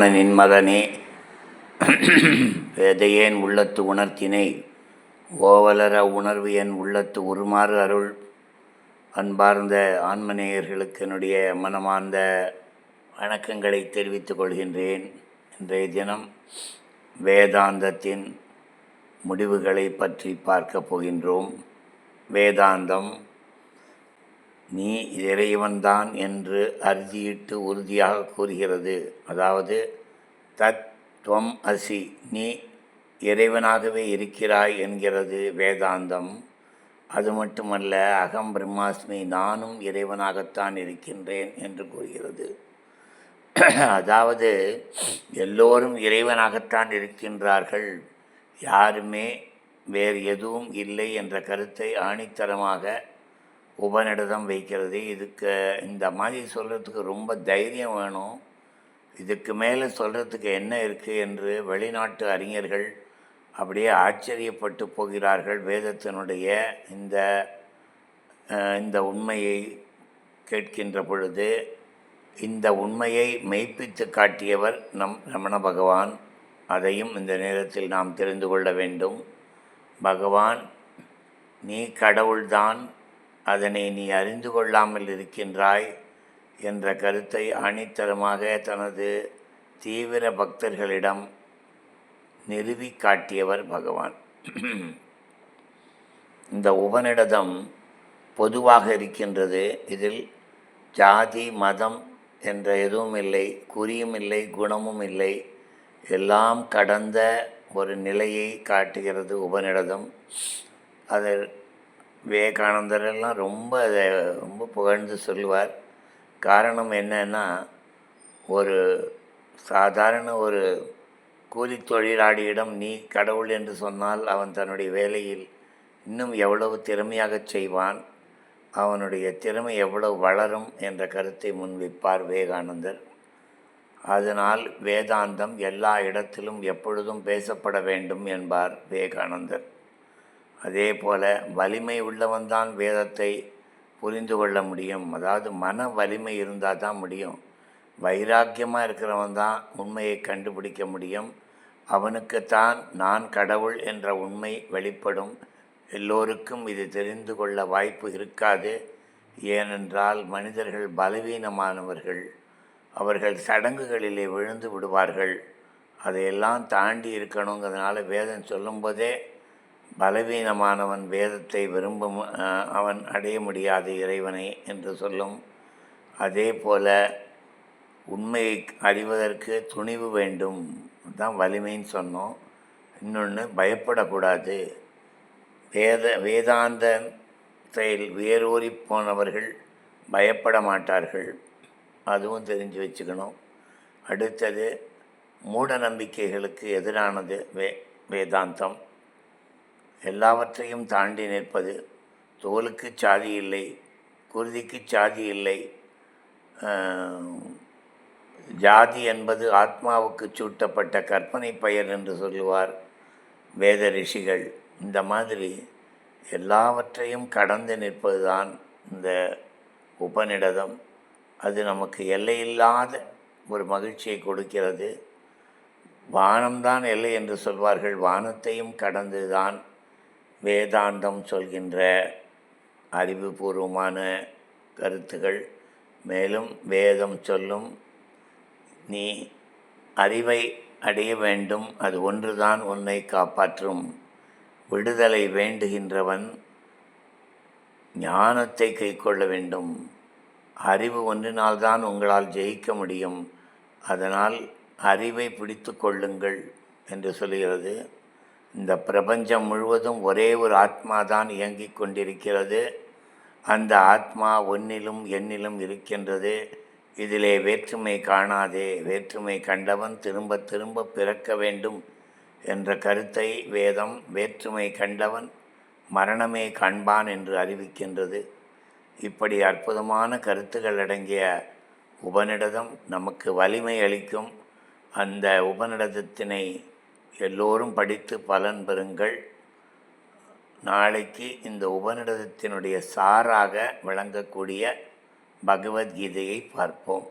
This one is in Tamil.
நின்மதனே வேதையேன் உள்ளத்து உணர்த்தினை? ஓவலர உணர்வு என் உள்ளத்து உருமாறு அருள். அன்பார்ந்த ஆன்மநேயர்களுக்கு என்னுடைய மனமார்ந்த வணக்கங்களை தெரிவித்துக் கொள்கின்றேன். இன்றைய தினம் வேதாந்தத்தின் முடிவுகளை பற்றி பார்க்கப் போகின்றோம். வேதாந்தம் நீ இறைவன்தான் என்று அறுதியிட்டு உறுதியாக கூறுகிறது. அதாவது தத் துவம் அசி நீ இறைவனாகவே இருக்கிறாய் என்கிறது வேதாந்தம். அது மட்டுமல்ல அகம் பிரம்மாஸ்மி நானும் இறைவனாகத்தான் இருக்கின்றேன் என்று கூறுகிறது. அதாவது எல்லோரும் இறைவனாகத்தான் இருக்கின்றார்கள். யாருமே வேறு எதுவும் இல்லை என்ற கருத்தை ஆணித்தரமாக உபநிடதம் வைக்கிறது. இதுக்கு இந்த மாதிரி சொல்கிறதுக்கு ரொம்ப தைரியம் வேணும். இதுக்கு மேலே சொல்கிறதுக்கு என்ன இருக்குது என்று வெளிநாட்டு அறிஞர்கள் அப்படியே ஆச்சரியப்பட்டு போகிறார்கள். வேதத்தினுடைய இந்த இந்த உண்மையை கேட்கின்ற பொழுது இந்த உண்மையை மெய்ப்பித்து காட்டியவர் நம் ரமண பகவான். அதையும் இந்த நேரத்தில் நாம் தெரிந்து கொள்ள வேண்டும். பகவான் நீ கடவுள்தான் அதனை நீ அறிந்து கொள்ளாமல் இருக்கின்றாய் என்ற கருத்தை ஆணித்தரமாக தனது தீவிர பக்தர்களிடம் நிறுவி காட்டியவர் பகவான். இந்த உபநிடதம் பொதுவாக இருக்கின்றது. இதில் ஜாதி மதம் என்ற எதுவும் இல்லை குறியும் இல்லை குணமும் இல்லை. எல்லாம் கடந்த ஒரு நிலையை காட்டுகிறது உபநிடதம். அதில் விவேகானந்தர் எல்லாம் ரொம்ப அதை ரொம்ப புகழ்ந்து சொல்லுவார். காரணம் என்னன்னா ஒரு சாதாரண ஒரு கூலி தொழிலாளியிடம் நீ கடவுள் என்று சொன்னால் அவன் தன்னுடைய வேலையில் இன்னும் எவ்வளவு திறமையாக செய்வான்? அவனுடைய திறமை எவ்வளவு வளரும்? என்ற கருத்தை முன்வைப்பார் விவேகானந்தர். அதனால் வேதாந்தம் எல்லா இடத்திலும் எப்பொழுதும் பேசப்பட வேண்டும் என்பார் விவேகானந்தர். அதே போல வலிமை உள்ளவன்தான் வேதத்தை புரிந்து கொள்ள முடியும். அதாவது மன வலிமை இருந்தால் தான் முடியும். வைராக்கியமாக இருக்கிறவன் தான் உண்மையை கண்டுபிடிக்க முடியும். அவனுக்குத்தான் நான் கடவுள் என்ற உண்மை வெளிப்படும். எல்லோருக்கும் இது தெரிந்து கொள்ள வாய்ப்பு இருக்காது. ஏனென்றால் மனிதர்கள் பலவீனமானவர்கள். அவர்கள் சடங்குகளிலே விழுந்து விடுவார்கள். அதையெல்லாம் தாண்டி இருக்கணுங்கிறதுனால வேதம் சொல்லும்போதே பலவீனமானவன் வேதத்தை விரும்பும் அவன் அடைய முடியாது இறைவனை என்று சொல்லும். அதே போல உண்மையை அறிவதற்கு துணிவு வேண்டும். தான் வலிமைன்னு சொன்னோம். இன்னொன்று பயப்படக்கூடாது. வேத வேதாந்தத்தில் வேரூறி போனவர்கள் பயப்பட மாட்டார்கள். அதுவும் தெரிஞ்சு வச்சுக்கணும். அடுத்தது மூட நம்பிக்கைகளுக்கு எதிரானது வே வேதாந்தம். எல்லாவற்றையும் தாண்டி நிற்பது தோலுக்கு சாதி இல்லை குருதிக்கு சாதி இல்லை. ஜாதி என்பது ஆத்மாவுக்கு சூட்டப்பட்ட கற்பனை பெயர் என்று சொல்லுவார் வேத ரிஷிகள். இந்த மாதிரி எல்லாவற்றையும் கடந்து நிற்பதுதான் இந்த உபநிடதம். அது நமக்கு எல்லையில்லாத ஒரு மகிழ்ச்சியை கொடுக்கிறது. வானம்தான் எல்லை என்று சொல்வார்கள். வானத்தையும் கடந்து தான் வேதாந்தம் சொல்கின்ற அறிவுபூர்வமான கருத்துகள். மேலும் வேதம் சொல்லும் நீ அறிவை அடைய வேண்டும் அது ஒன்றுதான் உன்னை காப்பாற்றும். விடுதலை வேண்டுகின்றவன் ஞானத்தை கைக்கொள்ள வேண்டும். அறிவு ஒன்றினால்தான் உங்களால் ஜெயிக்க முடியும். அதனால் அறிவை பிடித்து கொள்ளுங்கள் என்று சொல்கிறது. இந்த பிரபஞ்சம் முழுவதும் ஒரே ஒரு ஆத்மா தான் இயங்கிக் கொண்டிருக்கிறது. அந்த ஆத்மா ஒன்னிலும் என்னிலும் இருக்கின்றது. இதிலே வேற்றுமை காணாதே வேற்றுமை கண்டவன் திரும்ப திரும்ப பிறக்க வேண்டும் என்ற கருத்தை வேதம் வேற்றுமை கண்டவன் மரணமே காண்பான் என்று அறிவிக்கின்றது. இப்படி அற்புதமான கருத்துக்கள் அடங்கிய உபநிடதம் நமக்கு வலிமை அளிக்கும். அந்த உபநிடதத்தினை எல்லோரும் படித்து பலன் பெறுங்கள். நாளைக்கு இந்த உபநிடதத்தினுடைய சாராக விளங்கக்கூடிய பகவத்கீதையை பார்ப்போம்.